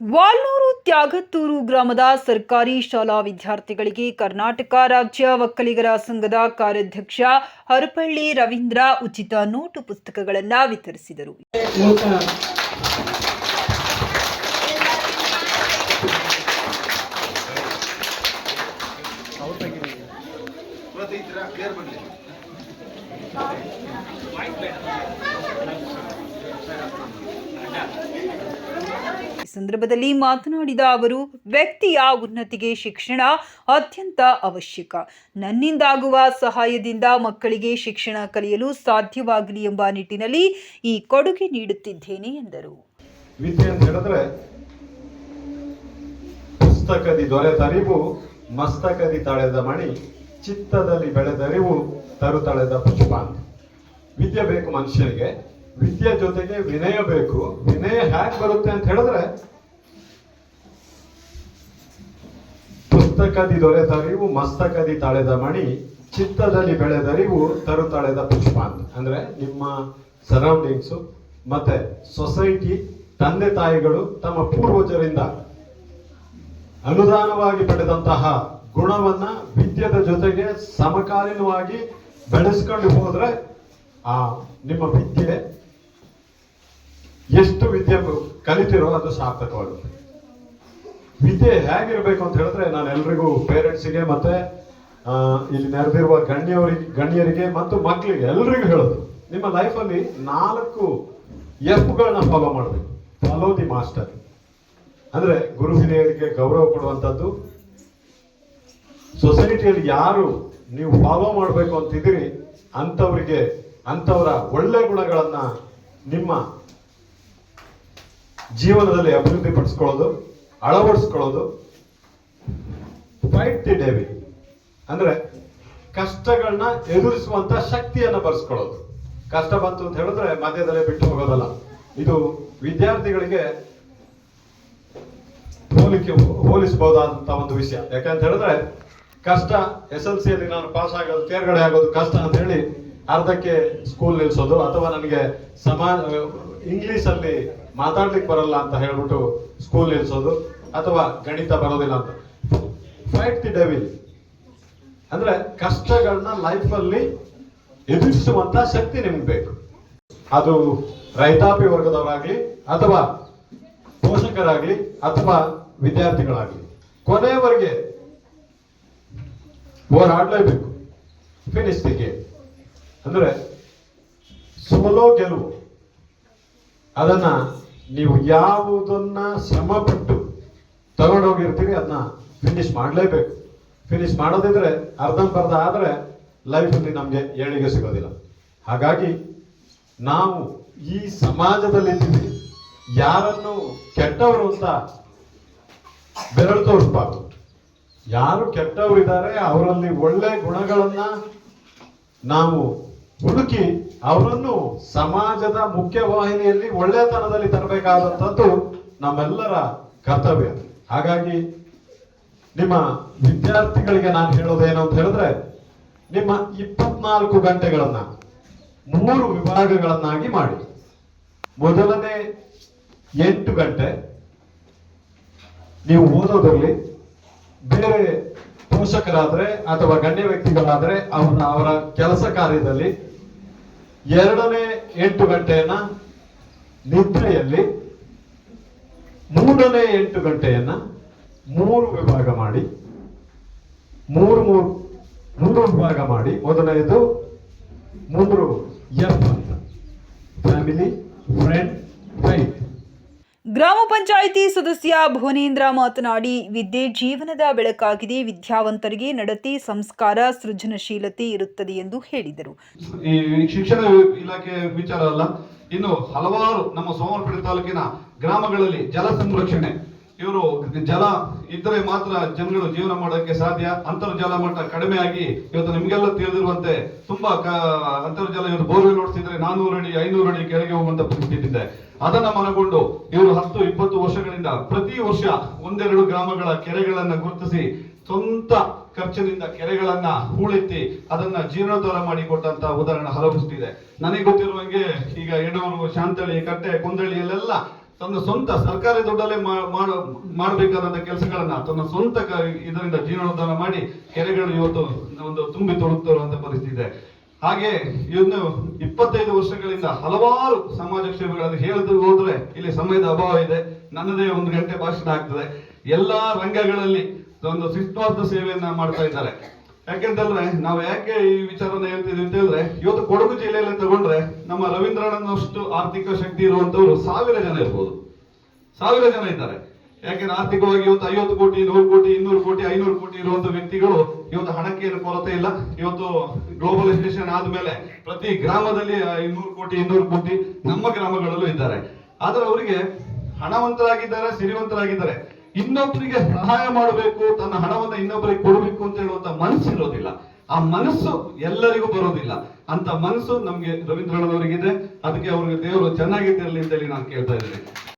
ವಾಲ್ನೂರು ತ್ಯಾಗತ್ತೂರು ಗ್ರಾಮದ ಸರ್ಕಾರಿ ಶಾಲಾ ವಿದ್ಯಾರ್ಥಿಗಳಿಗೆ ಕರ್ನಾಟಕ ರಾಜ್ಯ ಒಕ್ಕಲಿಗರ ಸಂಘದ ಕಾರ್ಯಾಧ್ಯಕ್ಷ ಹರಪಳ್ಳಿ ರವೀಂದ್ರ ಉಚಿತ ನೋಟು ಪುಸ್ತಕಗಳನ್ನು ವಿತರಿಸಿದರು. ಈ ಸಂದರ್ಭದಲ್ಲಿ ಮಾತನಾಡಿದ ಅವರು, ವ್ಯಕ್ತಿಯ ಉನ್ನತಿಗೆ ಶಿಕ್ಷಣ ಅತ್ಯಂತ ಅವಶ್ಯಕ. ನನ್ನಿಂದಾಗುವ ಸಹಾಯದಿಂದ ಮಕ್ಕಳಿಗೆ ಶಿಕ್ಷಣ ಕಲಿಯಲು ಸಾಧ್ಯವಾಗಲಿ ಎಂಬ ನಿಟ್ಟಿನಲ್ಲಿ ಈ ಕೊಡುಗೆ ನೀಡುತ್ತಿದ್ದೇನೆ ಎಂದರು. ಪುಸ್ತಕದಿ ದೊರೆತರಿವು ಮಸ್ತಕದಿ ತಳೆದ ಮಣಿ, ಚಿತ್ತದಲ್ಲಿ ಬೆಳೆದರಿವು ತರುತಳೆದ ಪುಷ್ಪ ವಿದ್ಯೆ ಬೇಕು ಮನುಷ್ಯನಿಗೆ. ವಿದ್ಯೆ ಜೊತೆಗೆ ವಿನಯ ಬೇಕು. ವಿನಯ ಹ್ಯಾಕ್ ಬರುತ್ತೆ ಅಂತ ಹೇಳಿದ್ರೆ, ಪುಸ್ತಕದಿ ದೊರೆತರಿವು ಮಸ್ತಕದಿ ತಾಳೆದ ಮಣಿ, ಚಿತ್ತದಲ್ಲಿ ಬೆಳೆದರಿವು ತರು ತಾಳೆದ ಪುಷ್ಪ ಅಂತ. ಅಂದ್ರೆ ನಿಮ್ಮ ಸರೌಂಡಿಂಗ್ಸು ಮತ್ತೆ ಸೊಸೈಟಿ ತಂದೆ ತಾಯಿಗಳು ತಮ್ಮ ಪೂರ್ವಜರಿಂದ ಅನುದಾನವಾಗಿ ಪಡೆದಂತಹ ಗುಣವನ್ನ ವಿದ್ಯೆದ ಜೊತೆಗೆ ಸಮಕಾಲೀನವಾಗಿ ಬೆಳೆಸ್ಕೊಂಡು ಹೋದ್ರೆ, ಆ ನಿಮ್ಮ ವಿದ್ಯೆ ಎಷ್ಟು ವಿದ್ಯೆ ಕಲಿತಿರೋ ಅದು ಸಾರ್ಥಕವಾಗುತ್ತೆ. ವಿದ್ಯೆ ಹೇಗಿರ್ಬೇಕು ಅಂತ ಹೇಳಿದ್ರೆ ನಾನು ಎಲ್ರಿಗೂ ಪೇರೆಂಟ್ಸಿಗೆ ಮತ್ತೆ ಇಲ್ಲಿ ನೆರೆದಿರುವ ಗಣ್ಯವರಿಗೆ ಗಣ್ಯರಿಗೆ ಮತ್ತು ಮಕ್ಕಳಿಗೆ ಎಲ್ರಿಗೂ ಹೇಳೋದು. ನಿಮ್ಮ ಲೈಫಲ್ಲಿ ನಾಲ್ಕು ಎಫ್ಗಳನ್ನ ಫಾಲೋ ಮಾಡಬೇಕು. ಫಾಲೋ ದಿ ಮಾಸ್ಟರ್ ಅಂದ್ರೆ ಗುರು ಹಿರಿಯರಿಗೆ ಗೌರವ ಕೊಡುವಂಥದ್ದು. ಸೊಸೈಟಿಯಲ್ಲಿ ಯಾರು ನೀವು ಫಾಲೋ ಮಾಡಬೇಕು ಅಂತಿದ್ದೀರಿ, ಅಂಥವರಿಗೆ, ಅಂಥವರ ಒಳ್ಳೆ ಗುಣಗಳನ್ನು ನಿಮ್ಮ ಜೀವನದಲ್ಲಿ ಅಭಿವೃದ್ಧಿ ಪಡಿಸ್ಕೊಳ್ಳೋದು, ಅಳವಡಿಸ್ಕೊಳ್ಳೋದು ಫೈಟ್ ದಿ ಡೇವಿ ಅಂದ್ರೆ ಕಷ್ಟಗಳನ್ನ ಎದುರಿಸುವಂತ ಶಕ್ತಿಯನ್ನು ಬರ್ಸ್ಕೊಳ್ಳೋದು ಕಷ್ಟ ಬಂತು ಅಂತ ಹೇಳಿದ್ರೆ ಮಧ್ಯದಲ್ಲೇ ಬಿಟ್ಟು ಹೋಗೋದಲ್ಲ. ಇದು ವಿದ್ಯಾರ್ಥಿಗಳಿಗೆ ಹೋಲಿಕೆ ಹೋಲಿಸಬಹುದಾದಂತ ಒಂದು ವಿಷಯ. ಯಾಕಂತ ಹೇಳಿದ್ರೆ ಕಷ್ಟ ಎಸ್ ಎಲ್ ಸಿಯಲ್ಲಿ ನಾನು ಪಾಸ್ ಆಗೋದು ತೇರ್ಗಡೆ ಆಗೋದು ಕಷ್ಟ ಅಂತ ಹೇಳಿ ಅರ್ಧಕ್ಕೆ ಸ್ಕೂಲ್ ನಿಲ್ಸೋದು ಅಥವಾ ನನಗೆ ಸಮಾಜ ಅಲ್ಲಿ ಮಾತಾಡ್ಲಿಕ್ಕೆ ಬರಲ್ಲ ಅಂತ ಹೇಳ್ಬಿಟ್ಟು ಸ್ಕೂಲ್ ನಿಲ್ಸೋದು ಅಥವಾ ಗಣಿತ ಬರೋದಿಲ್ಲ ಅಂತ. ಫೈಟ್ ದಿ ಡೆವಿಲ್ ಅಂದ್ರೆ ಕಷ್ಟಗಳನ್ನ ಲೈಫಲ್ಲಿ ಎದುರಿಸುವಂತ ಶಕ್ತಿ ನಿಮ್ಗೆ ಬೇಕು. ಅದು ರೈತಾಪಿ ವರ್ಗದವರಾಗ್ಲಿ ಅಥವಾ ಪೋಷಕರಾಗ್ಲಿ ಅಥವಾ ವಿದ್ಯಾರ್ಥಿಗಳಾಗ್ಲಿ. ಕೊನೆಯವರೆಗೆ ಹೋರಾಡಲೇಬೇಕು. ಫಿನಿಶ್ ದಿ ಅಂದ್ರೆ ಸೋಲೋ ಗೆಲುವು. ಅದನ್ನ ನೀವು ಯಾವುದನ್ನ ಶ್ರಮಪಟ್ಟು ತಗೊಂಡೋಗಿರ್ತೀರಿ ಅದನ್ನ ಫಿನಿಶ್ ಮಾಡಲೇಬೇಕು. ಫಿನಿಶ್ ಮಾಡೋದಿದ್ರೆ ಅರ್ಧಂಬರ್ಧ ಆದರೆ ಲೈಫಲ್ಲಿ ನಮಗೆ ಏಳಿಗೆ ಸಿಗೋದಿಲ್ಲ. ಹಾಗಾಗಿ ನಾವು ಈ ಸಮಾಜದಲ್ಲಿ ಇದ್ದೀವಿ. ಯಾರನ್ನು ಕೆಟ್ಟವರು ಅಂತ ಬೆರಳು ತೋರಿಸ್ಬಾರ್ದು. ಯಾರು ಕೆಟ್ಟವರಿದ್ದಾರೆ, ಅವರಲ್ಲಿ ಒಳ್ಳೆ ಗುಣಗಳನ್ನ ನಾವು ಹುಡುಕಿ ಅವರನ್ನು ಸಮಾಜದ ಮುಖ್ಯವಾಹಿನಿಯಲ್ಲಿ ಒಳ್ಳೆತನದಲ್ಲಿ ತರಬೇಕಾದಂಥದ್ದು ನಮ್ಮೆಲ್ಲರ ಕರ್ತವ್ಯ. ಹಾಗಾಗಿ ನಿಮ್ಮ ವಿದ್ಯಾರ್ಥಿಗಳಿಗೆ ನಾನು ಹೇಳೋದೇನು ಅಂತ ಹೇಳಿದ್ರೆ, ನಿಮ್ಮ ಇಪ್ಪತ್ನಾಲ್ಕು ಗಂಟೆಗಳನ್ನ ಮೂರು ವಿಭಾಗಗಳನ್ನಾಗಿ ಮಾಡಿ. ಮೊದಲನೇ ಎಂಟು ಗಂಟೆ ನೀವು ಓದೋದ್ರಲ್ಲಿ ಬೇರೆ ಪೋಷಕರಾದ್ರೆ ಅಥವಾ ಗಣ್ಯ ವ್ಯಕ್ತಿಗಳಾದ್ರೆ ಅವರ ಅವರ ಕೆಲಸ ಕಾರ್ಯದಲ್ಲಿ ಎರಡನೇ ಎಂಟು ಗಂಟೆಯನ್ನ ನಿದ್ರೆಯಲ್ಲಿ, ಮೂರನೇ ಎಂಟು ಗಂಟೆಯನ್ನ ಮೂರು ವಿಭಾಗ ಮಾಡಿ, ಮೂರು ಮೂರು ಮೂರು ವಿಭಾಗ ಮಾಡಿ ಮೊದಲನೆಯದು ಮೂರು ಎಫ್ ಅಂತ. ಫ್ಯಾಮಿಲಿ ಫ್ರೆಂಡ್ ಗ್ರಾಮ ಪಂಚಾಯಿತಿ ಸದಸ್ಯ ಭುವನೇಂದ್ರ ಮಾತನಾಡಿ, ವಿದ್ಯೆ ಜೀವನದ ಬೆಳಕಾಗಿದೆ, ವಿದ್ಯಾವಂತರಿಗೆ ನಡತೆ, ಸಂಸ್ಕಾರ, ಸೃಜನಶೀಲತೆ ಇರುತ್ತದೆ ಎಂದು ಹೇಳಿದರು. ಈ ಶಿಕ್ಷಣ ಇಲಾಖೆ ವಿಚಾರ ಅಲ್ಲ, ಇನ್ನು ಹಲವಾರು ನಮ್ಮ ಸೋಮವಾರಪೇಟೆ ತಾಲೂಕಿನ ಗ್ರಾಮಗಳಲ್ಲಿ ಜಲ ಸಂರಕ್ಷಣೆ, ಇವರು ಜಲ ಇದ್ದರೆ ಮಾತ್ರ ಜನಗಳು ಜೀವನ ಮಾಡೋಕ್ಕೆ ಸಾಧ್ಯ. ಅಂತರ್ಜಾಲ ಮಟ್ಟ ಕಡಿಮೆ ಆಗಿ ಇವತ್ತು ನಿಮಗೆಲ್ಲ ತಿಳಿದಿರುವಂತೆ ತುಂಬಾ ಅಂತರ್ಜಾಲ ಇವತ್ತು ಬೋರ್ವೆಲ್ ನೋಡ್ತಿದ್ರೆ ನಾನೂರು ಅಡಿ, ಐನೂರು ಅಡಿ ಕೆಳಗೆ ಹೋಗುವಂತ ಪರಿಸ್ಥಿತಿ ಅದನ್ನ ಮನಗೊಂಡು ಇವರು ಹತ್ತು, ಇಪ್ಪತ್ತು ವರ್ಷಗಳಿಂದ ಪ್ರತಿ ವರ್ಷ ಒಂದೆರಡು ಗ್ರಾಮಗಳ ಕೆರೆಗಳನ್ನ ಗುರುತಿಸಿ ಸ್ವಂತ ಖರ್ಚಿನಿಂದ ಕೆರೆಗಳನ್ನ ಹೂಳೆತ್ತಿ ಅದನ್ನ ಜೀರ್ಣೋದ್ಧಾರ ಮಾಡಿ ಕೊಟ್ಟಂತ ಉದಾಹರಣೆ ಹಲವಷ್ಟಿದೆ ನನಗೆ ಗೊತ್ತಿರುವಂಗೆ ಈಗ ಎಡೂರು ಶಾಂತಳಿ ಕಟ್ಟೆ ಕುಂದಳಿಯಲ್ಲೆಲ್ಲ ತನ್ನ ಸ್ವಂತ ಸರ್ಕಾರಿ ದುಡ್ಡಲ್ಲೇ ಮಾಡಬೇಕಾದಂತ ಕೆಲಸಗಳನ್ನ ತನ್ನ ಸ್ವಂತ ಇದರಿಂದ ಜೀವನೋದ್ಧಾರ ಮಾಡಿ ಕೆರೆಗಳು ಇವತ್ತು ಒಂದು ತುಂಬಿ ತೊಡಗುತ್ತಿರುವಂತ ಪರಿಸ್ಥಿತಿ ಇದೆ. ಹಾಗೆ ಇನ್ನು ಇಪ್ಪತ್ತೈದು ವರ್ಷಗಳಿಂದ ಹಲವಾರು ಸಮಾಜ ಸೇವೆಗಳನ್ನು ಹೇಳಿದ್ರು ಹೋದ್ರೆ ಇಲ್ಲಿ ಸಮಯದ ಅಭಾವ ಇದೆ. ನನ್ನದೇ ಒಂದು ಗಂಟೆ ಭಾಷಣ ಆಗ್ತದೆ. ಎಲ್ಲಾ ರಂಗಗಳಲ್ಲಿ ಒಂದು ಶಿಸ್ತಾರ್ಥ ಸೇವೆಯನ್ನ ಮಾಡ್ತಾ ಇದ್ದಾರೆ. ಯಾಕೆಂತಂದ್ರೆ ನಾವು ಯಾಕೆ ಈ ವಿಚಾರನ ಹೇಳ್ತಿದ್ವಿ ಅಂತ ಹೇಳಿದ್ರೆ, ಇವತ್ತು ಕೊಡಗು ಜಿಲ್ಲೆಯಲ್ಲಿ ತಗೊಂಡ್ರೆ ನಮ್ಮ ರವೀಂದ್ರನಷ್ಟು ಆರ್ಥಿಕ ಶಕ್ತಿ ಇರುವಂತವ್ರು ಸಾವಿರ ಜನ ಇರ್ಬೋದು. ಸಾವಿರ ಜನ ಇದ್ದಾರೆ. ಯಾಕೆಂದ್ರೆ ಆರ್ಥಿಕವಾಗಿ ಇವತ್ತು ಐವತ್ತು ಕೋಟಿ, ನೂರು ಕೋಟಿ, ಇನ್ನೂರು ಕೋಟಿ, ಐನೂರು ಕೋಟಿ ಇರುವಂತ ವ್ಯಕ್ತಿಗಳು ಇವತ್ತು ಹಣಕ್ಕೆ ಏನು ಕೊರತೆ ಇಲ್ಲ. ಇವತ್ತು ಗ್ಲೋಬಲೈಸೇಷನ್ ಆದ್ಮೇಲೆ ಪ್ರತಿ ಗ್ರಾಮದಲ್ಲಿ ಇನ್ನೂರು ಕೋಟಿ ಇನ್ನೂರು ಕೋಟಿ ನಮ್ಮ ಗ್ರಾಮಗಳಲ್ಲೂ ಇದ್ದಾರೆ. ಆದ್ರೆ ಅವರಿಗೆ ಹಣವಂತರಾಗಿದ್ದಾರೆ, ಸಿರಿವಂತರಾಗಿದ್ದಾರೆ. ಇನ್ನೊಬ್ಬರಿಗೆ ಸಹಾಯ ಮಾಡಬೇಕು, ತನ್ನ ಹಣವನ್ನ ಇನ್ನೊಬ್ಬರಿಗೆ ಕೊಡಬೇಕು ಅಂತ ಹೇಳುವಂತ ಮನಸ್ಸಿರೋದಿಲ್ಲ ಆ ಮನಸ್ಸು ಎಲ್ಲರಿಗೂ ಬರೋದಿಲ್ಲ. ಅಂತ ಮನಸ್ಸು ನಮ್ಗೆ ಇದೆ ಅದಕ್ಕೆ ಅವ್ರಿಗೆ ದೇವರು ಚೆನ್ನಾಗಿದ್ದಿರಲಿ ಅಂತ ಹೇಳಿ ನಾನು ಕೇಳ್ತಾ ಇದ್ದೀನಿ.